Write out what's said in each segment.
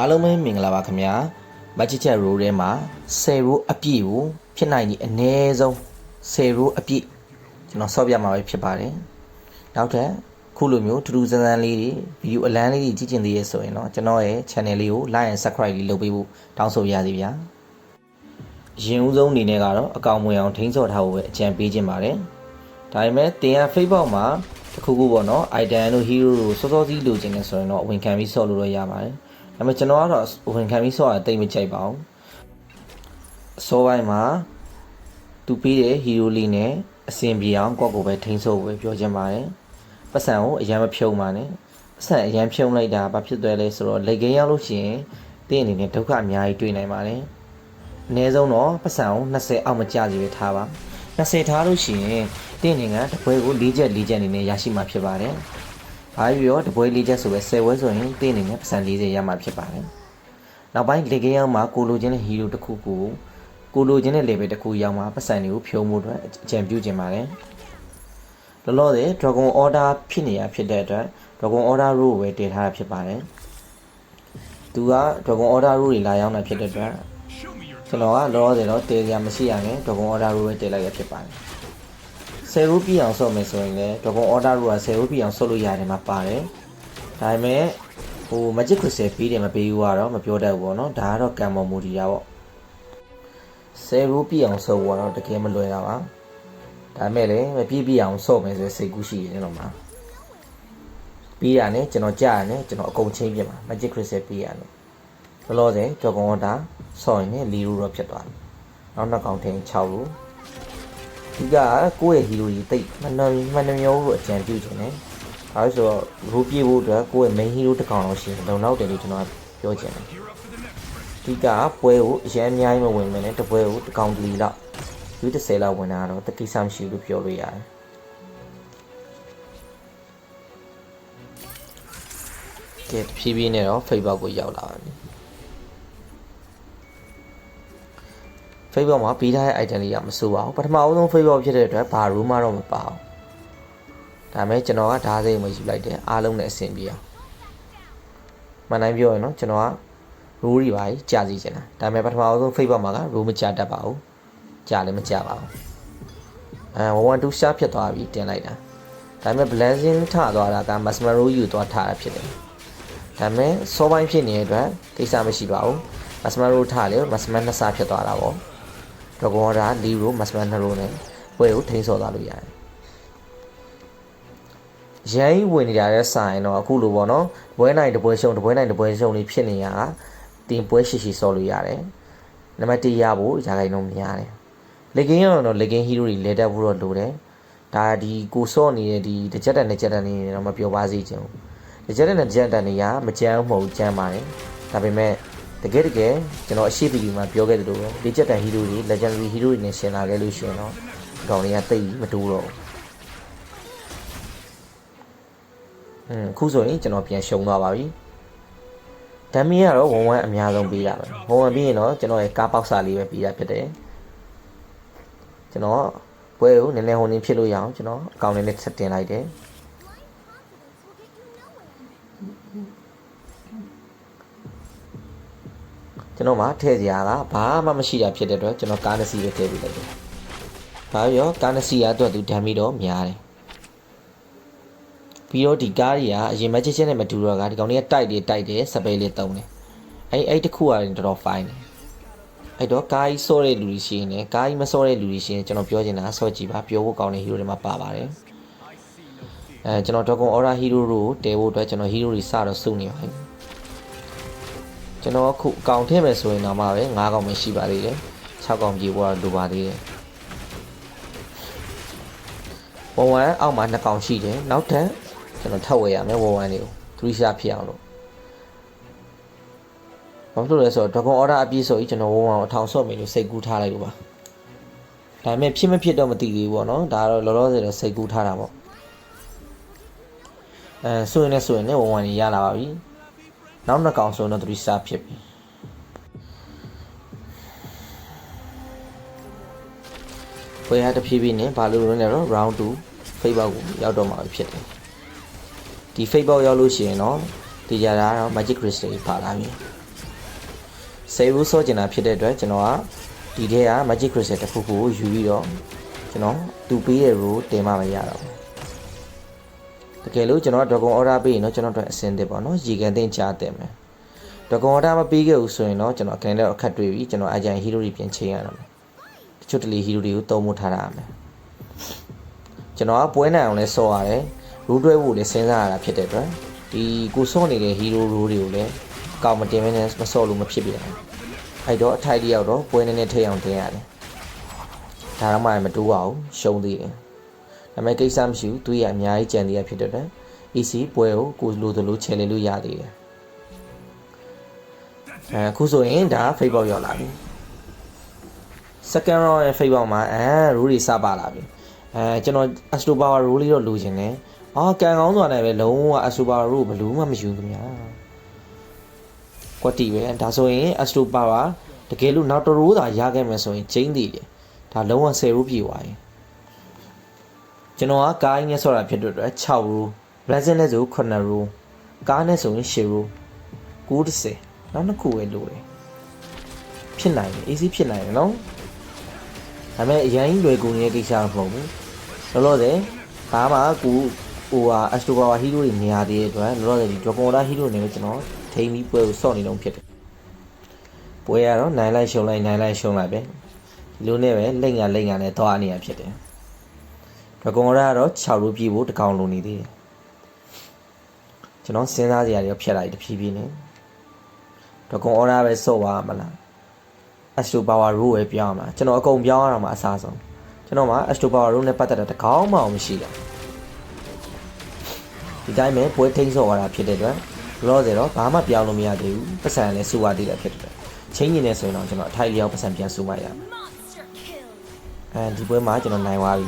အားလုံးပဲမင်္ဂလာပါခင်ဗျာမချစ်ချက်ရိုးထဲမှာ10ရိုးအပြည့်ကိုဖြစ်နိုင်ကြီးအနည်းဆုံး10ရိုးအပြည့်ကျွန်တော်ဆော့ပြမှာပဲဖြစ်ပါတယ်နောက်ထပ်ခုလိုမျိုးထူးထူးဆန်းဆန်းလေးတွေဗီဒီယိုအလန်းလေးတွေကြည့်ကျင်သေးရဆိုရင်တော့ကျွန်တော်ရဲ့ channel လေးကို like and subscribe လေးလုပ်ပေးဖို့တောင်းဆိုရစီဗျာရင်ဦးဆုံးအနေနဲ့ကတော့အကောင်မွေအောင်ထိန်းစော့ထားဖို့ပဲအကြံပေးခြင်းပါတယ်ဒါပေမဲ့တင်ရ Facebook မှာတခုခုပေါ့နော် item တို့ hero တို့စောစောစီးလိုချင်နေဆိုရင်တော့ဝင်ခံပြီးဆော့လို့တော့ရပါတယ် ဒါပေမဲ့ကျွန်တော်ကတော့ဝင်ခံပြီးဆော့တာတိတ်မကြိုက်ပါဘူးအစောပိုင်းမှာသူပေးတဲ့ hero လေးနဲ့အဆင်ပြေအောင်ကိုယ့်ကိုယ်ပဲထိန်းဆော့ဖို့ပဲပြောချင်ပါတယ်ပတ်စံကိုအရန်မဖြုံပါနဲ့ပတ်စံအရန်ဖြုံလိုက်တာဘာဖြစ်သွားလဲဆိုတော့လက်ကင်းရောက်လို့ရှိရင်တင်းအနေနဲ့ဒုက္ခအများကြီးတွေ့နိုင်ပါတယ်အနည်းဆုံးတော့ပတ်စံကို20အောက်မကျစီပဲထားပါ20ထားလို့ရှိရင်တင်းအနေကတပွဲကို4ချက်4ချက်အနေနဲ့ရရှိမှာဖြစ်ပါတယ် ဘာဖြစ်ရောတပွဲ4ချက်ဆိုပဲ10ဝဲဆိုရင်တင်းအနေနဲ့ပတ်စံ40ရမှာဖြစ်ပါတယ်နောက်ပိုင်းလက်ကင်းရောက်မှာကိုလိုချင်းတဲ့ဟီရိုတစ်ခုကိုကိုလိုချင်းတဲ့ level တစ်ခုရောက်မှာပတ်စံတွေကိုဖြုံမှုအတွက်အကြံပြုခြင်းပါတယ်လောလောဆယ် Dragon Order ဖြစ်နေရဖြစ်တဲ့အတွက် Dragon Order rule ကိုပဲတည်ထားတာဖြစ်ပါတယ်သူက Dragon Order rule တွေလာရောက်တာဖြစ်တဲ့အတွက်ကျွန်တော်ကလောလောဆယ်တော့တည်ကြမရှိရနဲ့ Dragon Order rule ပဲတည်လိုက်ရဖြစ်ပါတယ် ဆယ်ရူးပြအောင်ဆော့မယ်ဆိုရင်လည်း Dragon Order rule ကဆယ်ရူးပြအောင်ဆော့လို့ရတယ်မှာပါတယ်ဒါပေမဲ့ဟို Magic Crystal ပြီးတယ်မပြီးဘူးကတော့မပြောတတ်ဘူးပေါ့နော်ဒါကတော့ကံပေါ်မူတည်တာပေါ့ဆယ်ရူးပြအောင်ဆော့ဖို့ကတော့တကယ်မလွယ်တာပါဒါပေမဲ့လည်းမပြည့်ပြည့်အောင်ဆော့မယ်ဆိုရင်စိတ်ကူးရှိတယ်နော်မှာပြီးတာနဲ့ကျွန်တော်ကြားရတယ်ကျွန်တော်အကုန်ချင်းပြမှာ Magic Crystal ပြီးရတယ်ဘလောဆယ် Dragon Order ဆော့ရင်လည်းလီရူတော့ဖြစ်သွားတယ်နောက်နှစ်ကောင်ထင်း6ရူ ဒီကကိုယ့်ရဲ့ဟီရိုကြီးတိတ်မနှမနှမျိုးလို့အကြံပြုချင်တယ်။ဒါဆိုတော့ရူပြေးဖို့အတွက်ကိုယ့်ရဲ့ main hero တစ်ကောင်လောက်ရှိရင်လုံလောက်တယ်လို့ကျွန်တော်ပြောချင်တယ်။ဒီကပွဲကိုအရင်အများကြီးမဝင်မနဲ့တပွဲကိုတစ်ကောင်တလီလောက်ယူ30လောက်ဝင်တာတော့တကိစ္စမရှိဘူးလို့ပြောလို့ရတယ်။ကဲဖြည်းဖြည်းနဲ့တော့ Facebook ကိုရောက်လာပါပြီ။ Facebook မှာပြီးထားတဲ့ item လေးကမစိုးပါဘူးပထမအဆုံး Facebook ဖြစ်တဲ့အတွက်ဘာ room မှတော့မပါဘူးဒါမဲ့ကျွန်တော်ကဓာတ်စိတ်မယူလိုက်တယ်အားလုံးနဲ့အဆင်ပြေအောင်မှန်တိုင်းပြောရင်တော့ကျွန်တော်က rule တွေပါကြီးကြာစီချင်တာဒါမဲ့ပထမအဆုံး Facebook မှာက rule မကြာတတ်ပါဘူးကြာလည်းမကြာပါဘူးအဲ112 sharp ဖြစ်သွားပြီတင်လိုက်တာဒါမဲ့ blessing ထသွားတာက masmero ယူသွားထားတာဖြစ်တယ်ဒါမဲ့စောပိုင်းဖြစ်နေတဲ့အတွက်ကိစ္စမရှိပါဘူး masmero ထလေ masman နှစ်ဆဖြစ်သွားတာပေါ့ ဒဂေါ်ဒါလီရိုမတ်စမန်နှရိုးနဲ့ပွဲကိုထိန်းစော်သွားလို့ရတယ်။ရိုင်းဝင်နေတာတဲ့ဆိုင်တော့အခုလိုပေါ့နော်။ပွဲနိုင်တပွဲရှုံတပွဲနိုင်တပွဲရှုံလေးဖြစ်နေရတာတင်ပွဲရှိရှိစော်လို့ရတယ်။နံပါတ်1ရဖို့ရာခိုင်နှုန်းများတယ်။လက်ကင်းရောတော့လက်ကင်းဟီးရိုးတွေလဲတက်ဖို့တော့လိုတယ်။ဒါဒီကိုစော့နေတဲ့ဒီတကြက်တန်တကြက်တန်နေတော့မပြောပါစေချင်ဘူး။တကြက်တန်တကြက်တန်နေရမကြမ်းမဟုတ်ကြမ်းပါတယ်။ဒါပေမဲ့ တကယ်တကယ်ကျွန်တော်အရှိဗီဒီယိုမှာပြောခဲ့သလိုပဲလေချက်တန်ဟီရိုတွေ legendary hero တွေနဲ့ရှင်လာခဲ့လို့ရှိရင်တော့ဒီကောင်တွေကတိတ်မတိုးတော့ဘူးอืมအခုဆိုရင်ကျွန်တော်ပြန်ရှုံသွားပါပြီဒမ်မီကတော့ဝန်ဝမ်အများဆုံးပေးတာပဲဝန်ဝမ်ပြီးရင်တော့ကျွန်တော်ရဲ့ကားပေါက်စာလေးပဲပေးတာဖြစ်တယ်ကျွန်တော်ပွဲကိုနည်းနည်းဟိုနေဖြစ်လို့ရအောင်ကျွန်တော်အကောင့်လေးနဲ့ဆက်တင်လိုက်တယ် ကျွန်တော်မှထည့်စရာကဘာမှမရှိတာဖြစ်တဲ့အတွက်ကျွန်တော်ကားနှစ်စီးပဲထည့်ပေးလိုက်တယ်။ဘာပြောကားနှစ်စီးရအတွက်သူဓာတ်မီတော့များတယ်။ပြီးတော့ဒီကားတွေကအရင်မချစ်ချင်းနဲ့မတူတော့ကဒီကောင်တွေကတိုက်တယ်တိုက်တယ်စပယ်လေးတုံးတယ်။အဲ့အဲ့တခုကတော်တော် fine တယ်။အဲ့တော့ကားကြီးစောတဲ့လူတွေရှိရင်လည်းကားကြီးမစောတဲ့လူတွေရှိရင်ကျွန်တော်ပြောချင်တာစောကြည့်ပါပြောဖို့ကောင်းတဲ့ hero တွေမှာပါပါတယ်။အဲကျွန်တော် Dragon Aura hero တို့တဲဖို့အတွက်ကျွန်တော် hero တွေစတော့စုနေပါတယ်။ ကျွန်တော်အခုအကောင်ထည့်မယ်ဆိုရင်တော့မှပဲ9ကောင်ပဲရှိပါသေးတယ်6ကောင်ပြေဖို့တော့လိုပါသေးတယ်ဝဝမ်အောက်မှာ2ကောင်ရှိတယ်နောက်ထပ်ကျွန်တော်ထပ်ဝယ်ရမယ်ဝဝမ်တွေကို3ရှာဖြစ်အောင်လို့ဘာဖြစ်လို့လဲဆိုတော့ Dragon Order အပြည့်ဆိုပြီးကျွန်တော်ဝဝမ်ကိုအထောင်ဆော့မယ်လို့စိတ်ကူးထားလိုက်လို့ပါဒါပေမဲ့ဖြစ်မဖြစ်တော့မသိသေးဘူးပေါ့နော်ဒါကတော့လောလောဆယ်တော့စိတ်ကူးထားတာပေါ့အဲဆိုရင်လည်းဆိုရင်လည်းဝဝမ်ကြီးရလာပါပြီ နောက်နှစ်ကောင်ဆိုတော့3 star ဖြစ်ပြီဝယ်ရတဖြည်းဖြည်းနဲ့ဘာလို့လဲတော့ round 2 Facebook ကိုရောက်တော့မှာဖြစ်တယ်ဒီ Facebook ရောက်လို့ရှိရင်တော့ဒီကြတာတော့ magic crystal ပါလာပြီ10 root ဆော့ကျင်တာဖြစ်တဲ့အတွက်ကျွန်တော်ကဒီထဲက magic crystal တစ်ခုခုကိုယူပြီးတော့ကျွန်တော်သူပေးတဲ့ row တင်မှမရတော့ဘူး တကယ်လို့ကျွန်တော် dragon order ပေးရင်တော့ကျွန်တော်တို့အစင်းတစ်ပေါ့နော်ရေကန်တင်ချတင်မယ် dragon order မပေးခဲ့ဘူးဆိုရင်တော့ကျွန်တော်အခန်းထဲအခက်တွေ့ပြီကျွန်တော်အကြံ hero တွေပြင်ချိန်ရတော့မယ်တချို့တလေ hero တွေကိုတုံးမှုထားရမယ်ကျွန်တော်ကပွဲနိုင်အောင်လဲဆော့ရတယ် rule တွဲဖို့လည်းစဉ်းစားရတာဖြစ်တဲ့အတွက်ဒီကိုဆော့နေတဲ့ hero rule တွေကိုလည်းကောက်မတင်မနဲ့မဆော့လို့မဖြစ်ပြန်ဘူးအဲ့တော့အထိုက်တယောက်တော့ပွဲနေနေထိအောင်တင်ရတယ်ဒါတော့မှမတူပါဘူးရှုံးသေးတယ် ဒါပေမဲ့ကိစ္စမရှိဘူးသူရအများကြီးကြံသေးရဖြစ်တဲ့အတွက် EC ပွဲကိုကိုလိုသလိုချယ်လေလို့ရသေးတယ်အဲအခုဆိုရင်ဒါ fake box ရောက်လာပြီ second round ရဲ့ fake box မှာအဲ rule တွေစပါလာပြီအဲကျွန်တော် astro power rule လေးတော့လိုချင်တယ်အော်ကန်ကောင်းစွာနဲ့ပဲလုံးဝ astro power rule ဘလို့မှမယူခင်ဗျာကွက်တီပဲဒါဆိုရင် astro power တကယ်လို့နောက်တစ်ရိုးသာရခဲ့မယ်ဆိုရင်ကျင်းသေးတယ်ဒါလုံးဝ10ရိုးပြည့်သွားရင် ကျွန်တော်ကကားကြီးနဲ့ဆော့တာဖြစ်တဲ့အတွက်6ရိုး resin နဲ့ဆို9ရိုးကားနဲ့ဆိုရင်10ရိုး90နောက်နှစ်ခုပဲလိုတယ်ဖြစ်နိုင်တယ် easy ဖြစ်နိုင်တယ်နော်ဒါပေမဲ့အရင်လွယ်ကူနေတဲ့ကိစ္စမဟုတ်ဘူးလောလောဆယ်ဘာမှကူဟိုဟာ astro power hero တွေနေရာသေးတဲ့အတွက်လောလောဆယ်ဒီ dragon order hero တွေနဲ့ကျွန်တော်ထိန်းပြီးပွဲကိုဆော့နေလုံးဖြစ်တယ်ပွဲရတော့နိုင်လိုက်ရှုံလိုက်နိုင်လိုက်ရှုံလိုက်ပဲဒီလိုနဲ့ပဲလက်ငါလက်ငါနဲ့သွားနေရဖြစ်တယ် dragon order ကတော့6လို့ပြည့်ဖို့တကောင်လုံးနေသေးတယ်ကျွန်တော်စဉ်းစားစရာတွေဖြတ်လိုက်တဖြည်းဖြည်းနဲ့ dragon order ပဲဆော့သွားမလား astro power rule ပဲပြောင်းမှာကျွန်တော်အကုန်ပြောင်းရအောင်မှာအစားဆုံးကျွန်တော်မှာ astro power rule နဲ့ပတ်သက်တာတကောင်းမှအောင်မရှိတာဒီတိုင်းပဲပွဲထိန်းဆော့ရတာဖြစ်တဲ့အတွက်လောဆယ်တော့ဘာမှပြောင်းလို့မရသေးဘူးပတ်စံလည်းစူရသေးတယ်ဖြစ်တဲ့အတွက်ချင်းနေနေဆိုရင်တော့ကျွန်တော်အထိုက်လျောက်ပတ်စံပြန်စူမှရမယ် Monster kill. အဲဒီပွဲမှာကျွန်တော်နိုင်သွားပြီ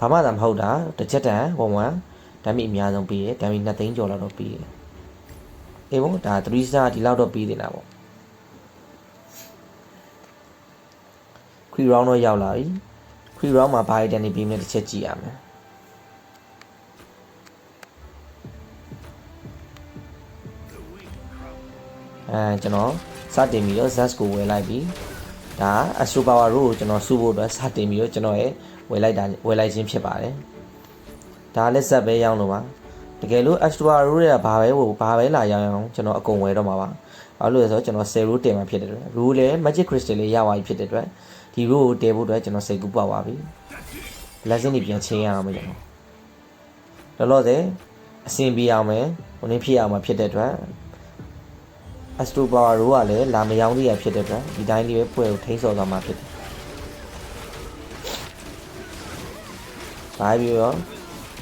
ဘာမှသာမဟုတ်တာတစ်ချက်တန်1 1ဓာတ်မိအများဆုံးပြီးတယ်ဓာတ်မိ2သိန်းကျော်လောက်တော့ပြီးတယ်အေးဘုံဒါ3 star ဒီလောက်တော့ပြီးနေတာပေါ့3 round တော့ရောက်လာပြီ3 round မှာဘာရတဲ့နေပြီးမြတစ်ချက်ကြည့်ရမယ်အဲကျွန်တော်စတင်ပြီးတော့ Zest ကိုဝယ်လိုက်ပြီဒါ Astro Power Row ကိုကျွန်တော်စုဖို့အတွက်စတင်ပြီးတော့ကျွန်တော်ရဲ့ ဝယ်လိုက်တာဝယ်လိုက်ခြင်းဖြစ်ပါတယ်ဒါလည်းဇက်ပဲရောင်းလို့ပါတကယ်လို့ Astro Power Row တွေကဘာပဲဟိုဘာပဲလာရောင်းအောင်ကျွန်တော်အကုန်ဝယ်တော့မှာပါဘာလို့လဲဆိုတော့ကျွန်တော်10 row တင်မှာဖြစ်တဲ့အတွက် row လည်း Magic Crystal လေးရသွားပြီဖြစ်တဲ့အတွက်ဒီ row ကိုတည်ဖို့အတွက်ကျွန်တော်စိတ်ကူးပေါက်ပါပြီ lesson တွေပြန်ချင်းရအောင်မကျွန်တော်လောလောဆယ်အဆင်ပြေအောင်မယ်ဟိုနေ့ဖြစ်အောင်မှာဖြစ်တဲ့အတွက် Astro Power ရိုးကလည်းလာမယောင်းသေးရဖြစ်တဲ့အတွက်ဒီတိုင်းလေးပဲပွဲကိုထိန်းဆော်သွားမှာဖြစ်တယ်။ ဘာပြီးတော့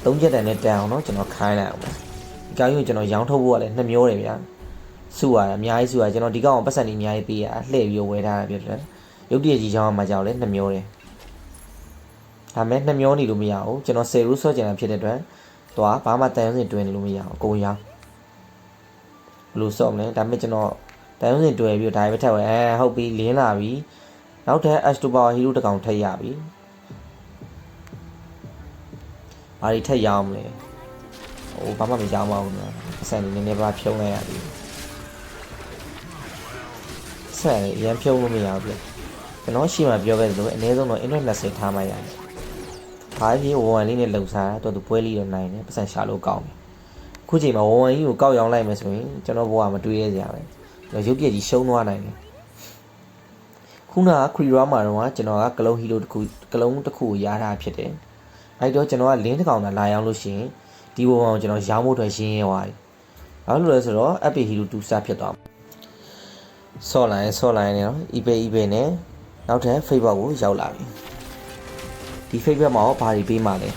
သုံးချက်တန်နဲ့တန်အောင်တော့ကျွန်တော်ခိုင်းလိုက်အောင်ပဲ။ဒီကောင်ကြီးကိုကျွန်တော်ရောင်းထုတ်ဖို့ကလည်းနှစ်မျိုးတယ်ဗျာ။စုရတာအများကြီးစုရကျွန်တော်ဒီကောင်ကိုပတ်စံနေအများကြီးပေးရလှည့်ပြီးဝယ်ထားတာဖြစ်တယ်။ရုပ်တရက်ကြီးချောင်းမှာကြောက်လဲနှစ်မျိုးတယ်။ဒါမဲ့နှစ်မျိုးနေလို့မရဘူးကျွန်တော်10ရူးဆော့ကျင်တာဖြစ်တဲ့အတွက်သွားဘာမှတန်ရုံးစင်တွင်နေလို့မရဘူးအကုန်ရောင်းဘယ်လိုဆော့မလဲဒါပေမဲ့ကျွန်တော်တန်ရုံးစင်တွေ့ပြီးတော့ဒါပဲထက်ဝဲအဲဟုတ်ပြီလင်းလာပြီနောက်ထပ် Astro Power Hero တစ်ကောင်ထပ်ရပြီ ဘာတွေထပ်ရအောင်မလဲဟိုဘာမှမရောင်းပါဘူးနော်အဆန်နေနည်းနည်းပါဖြုံးလိုက်ရပြီဆန်ရန်ဖြုံးလို့မရဘူးပြကျွန်တော်ရှိမှပြောခဲ့သလိုအနည်းဆုံးတော့ internet 20ထားမှရတယ်ဘာဖြစ်ဝဝန်လေးနဲ့လှုပ်ရှားတော့သူပွဲလေးတော့နိုင်တယ်ပတ်စံရှာလို့ကောင်းတယ်ခုချိန်မှာဝဝန်ကြီးကိုကောက်ရောင်းလိုက်မယ်ဆိုရင်ကျွန်တော်ဘဝမတွေးရစရာပဲကျွန်တော်ရုပ်ပြက်ကြီးရှုံးသွားနိုင်တယ်ခုနကခရီရာမှာတော့ကျွန်တော်ကကလုံးဟီလိုတစ်ခုကလုံးတစ်ခုကိုရားထားဖြစ်တယ် အဲ့တော့ကျွန်တော်ကလင်းတစ်ကောင်သာလာရောင်းလို့ရှိရင်ဒီဘဝကိုကျွန်တော်ရောင်းဖို့အတွက်ရင်းရဲသွားပြီဘာလို့လဲဆိုတော့ epic hero 2 star ဖြစ်သွားဆော့လိုင်းဆော့လိုင်းနဲ့နော် eBay eBay နဲ့နောက်ထပ် Facebook ကိုရောက်လာပြီဒီ Facebook မှာရောဘာတွေပေးမှလဲ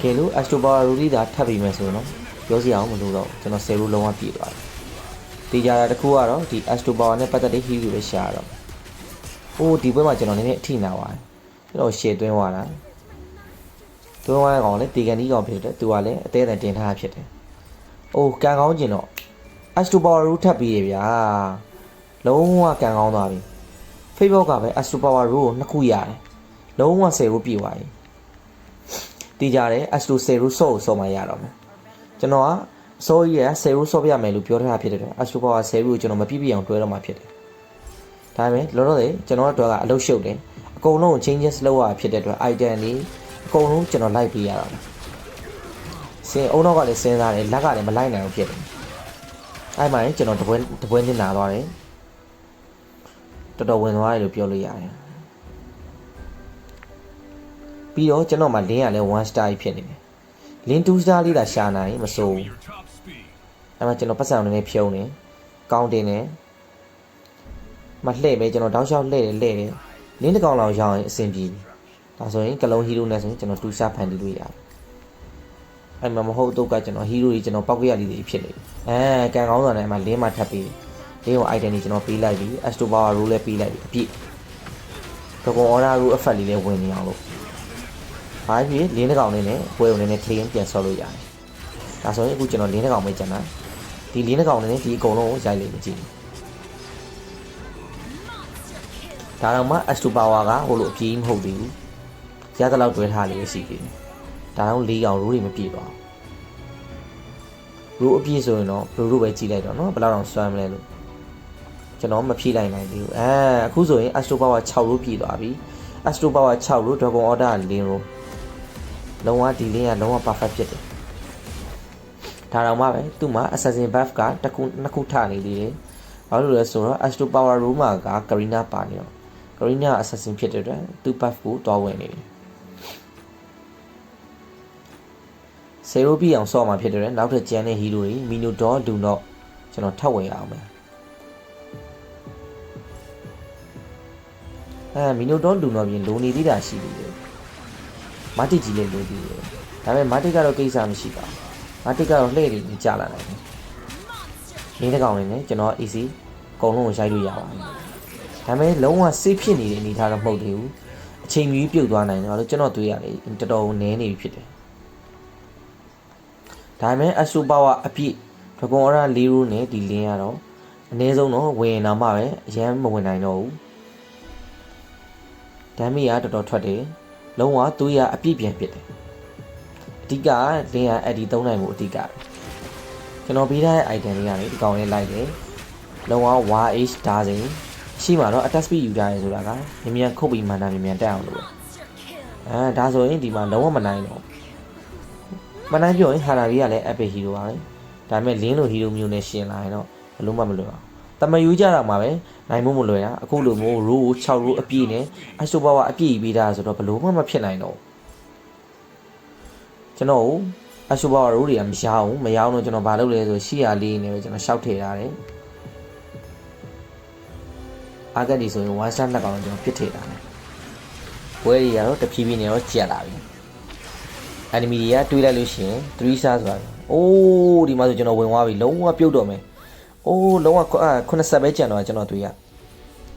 ကဲလို့ Astro Power ရူလီသာထပ်ပြီးမယ်ဆိုရင်တော့ပြောစီအောင်မလို့တော့ကျွန်တော်10ရိုးလုံးဝပြည့်သွားတယ်။တေချာတာတစ်ခုကတော့ဒီ Astro Power နဲ့ပတ်သက်တဲ့ hero ပဲရှာရတော့။ဟိုဒီဘက်မှာကျွန်တော်နည်းနည်းအထိနာပါတယ်။ ကျွန်တော် share သွင်းသွားတာ။သွင်းသွားတဲ့ကောင်လည်းတေကန်ဒီကောင်ဖြစ်တယ်။သူကလည်းအသေးအံတင်ထားတာဖြစ်တယ်။အိုးကန်ကောင်းကျင်တော့ Astro Power ရူထပ်ပြီးရဗျာ။လုံးဝကန်ကောင်းသွားပြီ။ Facebook ကပဲ Astro Power ရူကိုနှစ်ခုရတယ်။လုံးဝ10ရိုးပြည့်သွားပြီ။တည်ကြတယ် Astro Zero ဆော့ကိုဆော့မှရတော့မယ်ကျွန်တော်ကစောကြီးကဆယ်ရိုးဆော့ပြမယ်လို့ပြောထားတာဖြစ်တဲ့အတွက်အစတိုပါဝါဆယ်ရိုးကိုကျွန်တော်မပြည့်ပြည့်အောင်တွဲတော့မှာဖြစ်တယ်ဒါပေမဲ့လောလောဆယ်ကျွန်တော်တို့ကအလုပ်ရှုပ်တယ် အကုန်လုံးကို changes လုပ်ရတာဖြစ်တဲ့အတွက် item တွေအကုန်လုံးကျွန်တော်လိုက်ပေးရတာပဲစင်အုံနောက်ကလည်းစဉ်းစားတယ်လက်ကလည်းမလိုက်နိုင်ဘူးဖြစ်တယ်အဲ့မှာကျွန်တော်တပွဲတပွဲနဲ့နာသွားတယ်တော်တော်ဝင်သွားတယ်လို့ပြောလို့ရတယ်ပြီးတော့ကျွန်တော်မှလင်းရလဲ1 star ကြီးဖြစ်နေတယ်လင်း2 star လေးသာရှာနိုင်မစိုးဘူး Your top speed. အဲ့မှာကျွန်တော်ပတ်စံနေနေဖြုံးနေကောင်းတင်နေမလှည့်ပဲကျွန်တော်တောက်လျှောက်လှည့်တယ်လှည့်တယ် လင်းတစ်ကောင်လောက်ရောင်းရင်အဆင်ပြေပြီဒါဆိုရင်ကလုံးဟီးရိုးနဲ့ဆိုရင်ကျွန်တော်တူရှာဖန်တီးလို့ရတယ်အဲ့မှာမဟုတ်တော့ကကျွန်တော်ဟီးရိုးကြီးကျွန်တော်ပောက်ကြရလေးတွေဖြစ်နေပြီအဲကန်ကောင်းဆောင်နဲ့အဲ့မှာလင်းမှထပ်ပြီးလင်းကို item ကြီးကျွန်တော်ပေးလိုက်ပြီ Astro Power Rule လည်းပေးလိုက်ပြီအပြည့်တော့ကော order rule effect လေးလည်းဝင်နေအောင်လို့ဘာဖြစ်လင်းတစ်ကောင်လေးနဲ့ပွဲုံလေးနဲ့ clean ပြန်ဆော့လို့ရတယ်ဒါဆိုရင်အခုကျွန်တော်လင်းတစ်ကောင်ပဲကျန်တာဒီလေးနှကောင်နဲ့ဒီအကုန်လုံးကိုရိုက်လိုက်မကြည့် ဒါတော့မှ Astro Power ကဟိုလိုအပြေးမဟုတ်သေးဘူးရသလောက်တွဲထားလေးရှိသေးတယ်ဒါတော့၄កောင်ရိုးတွေမပြည့်ပါဘူးရိုးအပြည့်ဆိုရင်တော့ဘလိုလိုပဲကြည့်လိုက်တော့နော်ဘယ်လောက်တော့စွမ်းမလဲလို့ကျွန်တော်မဖြည့်လိုက်နိုင်သေးဘူးအဲအခုဆိုရင် Astro Power 6ရိုးပြည့်သွားပြီ Astro Power 6ရိုး Dragon Order 0ရိုးလုံးဝဒီလင်းကလုံးဝ perfect ဖြစ်တယ်ဒါတော့မှပဲသူ့မှာ Assassin Buff ကတစ်ခုနှစ်ခုထနေသေးတယ်ဘာလို့လဲဆိုတော့ Astro Power Roma က Karina ပါနေတော့ Karina assassin ဖြစ်တဲ့အတွက်သူ့ buff ကိုတွားဝင်နေတယ်။ဆေရိုပီအောင်ဆော့မှာဖြစ်တဲ့အတွက်နောက်ထပ်ကျန်တဲ့ hero တွေ Minotaur လူတော့ကျွန်တော်ထပ်ဝင်ရအောင်မယ်။အဲ Minotaur လူတော့ပြင်လိုနေသေးတာရှိသေးတယ်။မာတိကြီးလည်းလိုသေးတယ်။ဒါပေမဲ့မာတိကတော့ကိစ္စမရှိပါဘူး။မာတစ်ကတော့လှည့်နေကြလာနိုင်တယ်။လေးတစ်ကောင်လေးနဲ့ကျွန်တော် easy အကုန်လုံးကိုရိုက်လို့ရပါတယ်။ ဒါပေမဲ့လုံးဝစေးဖြစ်နေတဲ့အနေအထားတော့မဟုတ်သေးဘူး။အချိန်မီပြုတ်သွားနိုင်တယ်ဘာလို့ကျွန်တော်တွေးရတယ်တော်တော်နည်းနေပြီဖြစ်တယ်။ဒါပေမဲ့ Astro Power အပြည့် Dragon Aura ၄ရိုးနဲ့ဒီလင်းရတော့အနည်းဆုံးတော့ဝင်ရင်တော့မှပဲအရန်မဝင်နိုင်တော့ဘူး။ဒမ်းမီကတော်တော်ထွက်တယ်။လုံးဝသူ့ရအပြည့်ပြန်ဖြစ်တယ်။အဓိကလင်းရအဲ့ဒီသုံးနိုင်မှုအဓိကပဲကျွန်တော်ပေးထားတဲ့ item တွေကလေဒီကောင်လေးလိုက်တယ်လုံးဝ YH ဒါစိန် ရှိမှာတော့ attack speed ယူထားရဲဆိုတာကမြန်မြန်ခုတ်ပြီးမှန်တာမြန်မြန်တက်အောင်လို့ပဲအဲဒါဆိုရင်ဒီမှာလုံးဝမနိုင်တော့မနိုင်ပြောရင်ဟာနာဘီကလည်း epic hero ပါပဲဒါပေမဲ့လင်းလို hero မျိုးနဲ့ရှင်လာရင်တော့ဘလုံးမမလွယ်အောင်တမယူကြတာမှာပဲနိုင်မှုမလွယ်တာအခုလိုမျိုး row 6 row အပြည့်နဲ့ astro power အပြည့်ပြီးတာဆိုတော့ဘလုံးမမဖြစ်နိုင်တော့ဘူးကျွန်တော်အရှုဘောရိုးတွေကမရအောင်မရအောင်တော့ကျွန်တော်ဘာလုပ်လဲဆိုရှီယာလေးနေပဲကျွန်တော်ရှောက်ထည့်ထားတယ် အာဂတ်ဒီဆိုရင်1 shot နှစ်ကောင်ကျွန်တော်ပြစ်ထည့်ထားတယ်ဘွဲတွေကတော့တဖြည်းဖြည်းနဲ့တော့ကြက်လာပြီ enemy တွေကတွေးလိုက်လို့ရှိရင်3 shot ဆိုတာအိုးဒီမှာဆိုကျွန်တော်ဝင်သွားပြီလုံးဝပြုတ်တော့မယ်အိုးလုံးဝ80ပဲကြံတော့ကျွန်တော်တွေးရ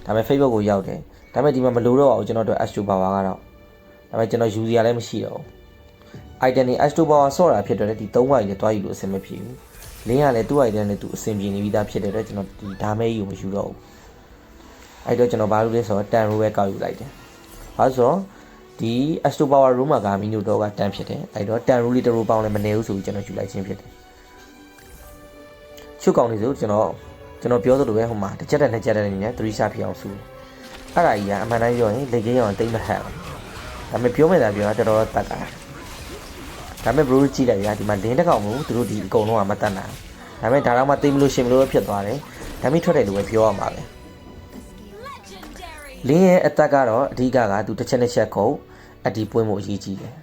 ဒါပေမဲ့ Facebook ကိုရောက်တယ်ဒါပေမဲ့ဒီမှာမလိုတော့အောင်ကျွန်တော်တို့ Astro Power ကတော့ဒါပေမဲ့ကျွန်တော်ယူစရာလည်းမရှိတော့ဘူး item တွေ astro power ဆော့တာဖြစ်တော့လေဒီ၃ဝိုင်လည်းတွားယူလို့အဆင်မပြေဘူးလင်းကလည်းသူ့ item နဲ့သူအဆင်ပြေနေပြီးသားဖြစ်တဲ့အတွက်ကျွန်တော်ဒီဒါမဲကြီးကိုမယူတော့ဘူး အဲ့တော့ကျွန်တော်ဘာလုပ်လဲဆိုတော့တန်ရိုးပဲကောက်ယူလိုက်တယ်ဘာလို့ဆိုတော့ဒီ astro power room မှာကမီနူတော့ကတန်ဖြစ်တယ်အဲ့တော့တန်ရိုးလေးတစ်ရိုးပေါင်းလည်းမနေဘူးဆိုပြီးကျွန်တော်ယူလိုက်ခြင်းဖြစ်တယ်ချုပ်ကောင်နေဆိုကျွန်တော်ကျွန်တော်ပြောသလိုပဲဟိုမှာတစ်ချက်တက်နှစ်ချက်တက်နေနဲ့3 shot ဖြစ်အောင်စုတယ်အဲ့ဒါကြီးကအမှန်တမ်းပြောရင်လေကင်းအောင်တိတ်မဟတ်ဘူးဒါပေမဲ့ပြောမယ်သာပြောတာတော်တော်တတ်တာဒါပေမဲ့ bro ကြည့်လိုက်ရဒီမှာလင်းတစ်ကောင်မို့သူတို့ဒီအကုန်လုံးကမတတ်နိုင်ဒါပေမဲ့ဒါတော့မှသိမလို့ရှင်မလို့ဖြစ်သွားတယ်ဒါပေမဲ့ထွက်တယ်လို့ပဲပြောရမှာပဲ လင်းရဲ့အသက်ကတော့အဓိကကသူတစ်ချက်တစ်ချက်ခုတ်အဒီပွင့်မှုအရေးကြီးတယ်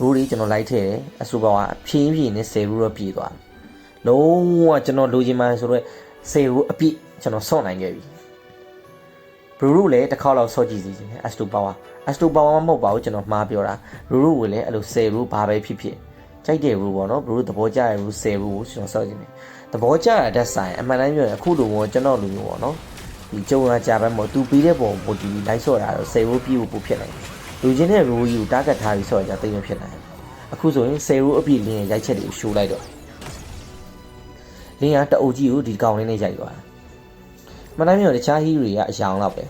ရူဒီကျွန်တော်လိုက်ထည့်တယ်အဆူပေါကအဖြင်းဖြင်းနဲ့10ရူတော့ပြည့်သွားတယ်လုံးဝကျွန်တော်လိုချင်မှဆိုတော့10ရူအပြည့်ကျွန်တော်ဆော့နိုင်ခဲ့ပြီဘရူရူလည်းတစ်ခေါက်လောက်ဆော့ကြည့်စီခြင်းအက်စတိုပါဝါအက်စတိုပါဝါမဟုတ်ပါဘူးကျွန်တော်မှားပြောတာရူရူကိုလည်းအဲ့လို10ရူဘာပဲဖြစ်ဖြစ်ကြိုက်တဲ့ရူပေါ့နော်ဘရူရူသဘောကျတဲ့ရူ10ရူကိုကျွန်တော်ဆော့ခြင်းတယ် သဘောကျတဲ့တက်ဆိုင်အမှန်တမ်းပြောရင်အခုလိုမျိုးကျွန်တော်လူမျိုးပေါ့နော်ဒီကြုံရကြပဲမို့သူပြီးတဲ့ပုံပိုဒီလိုက်ဆော့တာတော့10ရူပြည့်ဖို့ပိုဖြစ်နိုင်တယ်လူချင်းတဲ့ရူကြီးကိုတားကတ်ထားပြီးဆော့ကြသိမဖြစ်နိုင်အခုဆိုရင်10ရူအပြည့်လင်းရဲ့ရိုက်ချက်တွေကိုရှိုးလိုက်တော့လင်းကတအုပ်ကြီးကိုဒီကောင်လေးနဲ့ရိုက်သွားတာမနိုင်မျိုးတခြားဟီးတွေကအယောင်လောက်ပဲ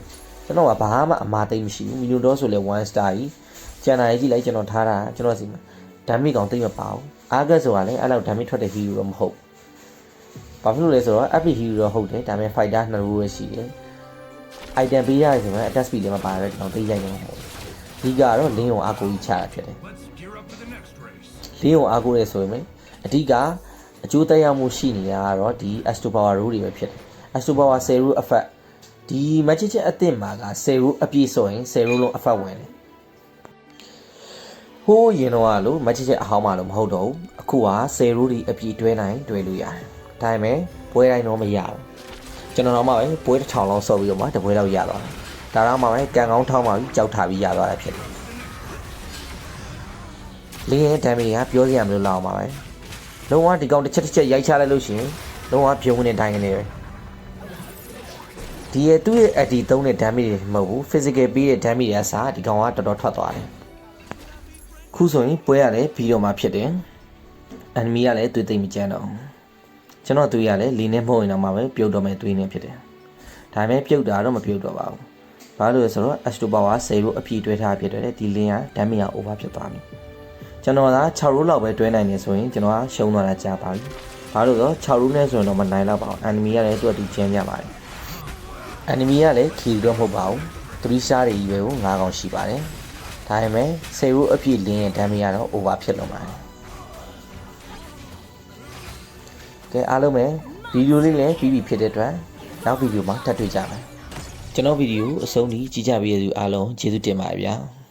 ကျွန်တော်ကဘာမှအမာသိမ့်မရှိဘူးမီနိုဒေါဆိုလဲ1 star ကြီးကျန်တာရေးကြည့်လိုက်ကျွန်တော်ထားတာကျွန်တော်စီမှာဓာမီကောင်တိတ်မပါဘူးအားကက်ဆိုတာလည်းအဲ့လောက်ဓာမီထွက်တဲ့ဟီရိုတော့မဟုတ် ဘာဖြစ်လို့လဲဆိုတော့ epic hero တော့ဟုတ်တယ်ဒါပေမဲ့ fighter နှစ်ခုပဲရှိတယ် item ပေးရတယ်ဆိုရင် attack speed လည်းမပါတော့ကျွန်တော်သိရိုက်နေမှာမဟုတ်ဘူးဒီကတော့လင်းကိုအားကိုကြီးချတာဖြစ်တယ် Let's gear up for the next race. လင်းကိုအားကိုရဲဆိုရင်အဓိကအကျိုးသက်ရောက်မှုရှိနေတာကတော့ဒီ Astro Power rule တွေပဲဖြစ်တယ် Astro Power 10 rule effect ဒီ magic ချက်အသစ်မှာက10 rule အပြည့်ဆိုရင်10 rule လုံး effect ဝင်တယ်ဟိုးရင်တော့လို့ magic ချက်အဟောင်းမှလို့မဟုတ်တော့ဘူးအခုက10 rule ဒီအပြည့်တွဲနိုင်တွဲလို့ရတယ် ဒါပေမဲ့ပွဲတိုင်းတော့မရဘူးကျွန်တော်တော့မှပဲပွဲတစ်ထောင်လောက်ဆော့ပြီးတော့မှတပွဲလောက်ရသွားတယ်ဒါတော့မှပဲကန်ကောင်းထောင်းမှပြီးကြောက်ထားပြီးရသွားတာဖြစ်တယ်လင်းရဲ့ damage ကပြောစရာမလိုလောက်ပါပဲလုံးဝဒီကောင်တစ်ချက်တစ်ချက်ရိုက်ချလိုက်လို့ရှိရင်လုံးဝပြုံးနေတိုင်းကနေပဲဒီရဲ့သူ့ရဲ့ AD သုံးတဲ့ damage တွေမဟုတ်ဘူး physical ပေးတဲ့ damage တွေအစားဒီကောင်ကတော်တော်ထွက်သွားတယ်ခုဆိုရင်ပွဲရတယ်ဗီဒီယိုမှာဖြစ်တယ် enemy ကလည်းတွေ့သိမ့်မကြမ်းတော့ဘူး ကျွန်တော်တွေ့ရလဲလီနဲ့မဟုတ်ရင်တော့မှပဲပြုတ်တော့မယ်တွေ့နေဖြစ်တယ်ဒါပေမဲ့ပြုတ်တာတော့မပြုတ်တော့ပါဘူးဘာလို့လဲဆိုတော့ Astro Power 10လို့အပြည့်တွဲထားဖြစ်တဲ့ဒီ link က damage က over ဖြစ်သွားပြီကျွန်တော်က6 row လောက်ပဲတွဲနိုင်နေဆိုရင်ကျွန်တော်ကရှုံးသွားတာကြာပါပြီ။ဘာလို့လဲဆိုတော့6 row နဲ့ဆိုရင်တော့မနိုင်တော့ပါဘူး။ enemy ကလည်းသူ့အတူကျင်းကြပါတယ်။ enemy ကလည်း kill တော့မဟုတ်ပါဘူး။3 star တွေကြီးပဲကို9កောင်ရှိပါတယ်။ဒါပေမဲ့10 row အပြည့်လင်းရဲ့ damage ကတော့ over ဖြစ်လွန်ပါတယ်။ ကဲအားလုံးပဲဗီဒီယိုလေးလည်းပြီးပြီဖြစ်တဲ့အတွက်နောက်ဗီဒီယိုမှာထပ်တွေ့ကြမယ်။ကျွန်တော်ဗီဒီယိုအဆုံးထိကြည့်ကြပေးရသူအားလုံးကျေးဇူးတင်ပါတယ်ဗျာ။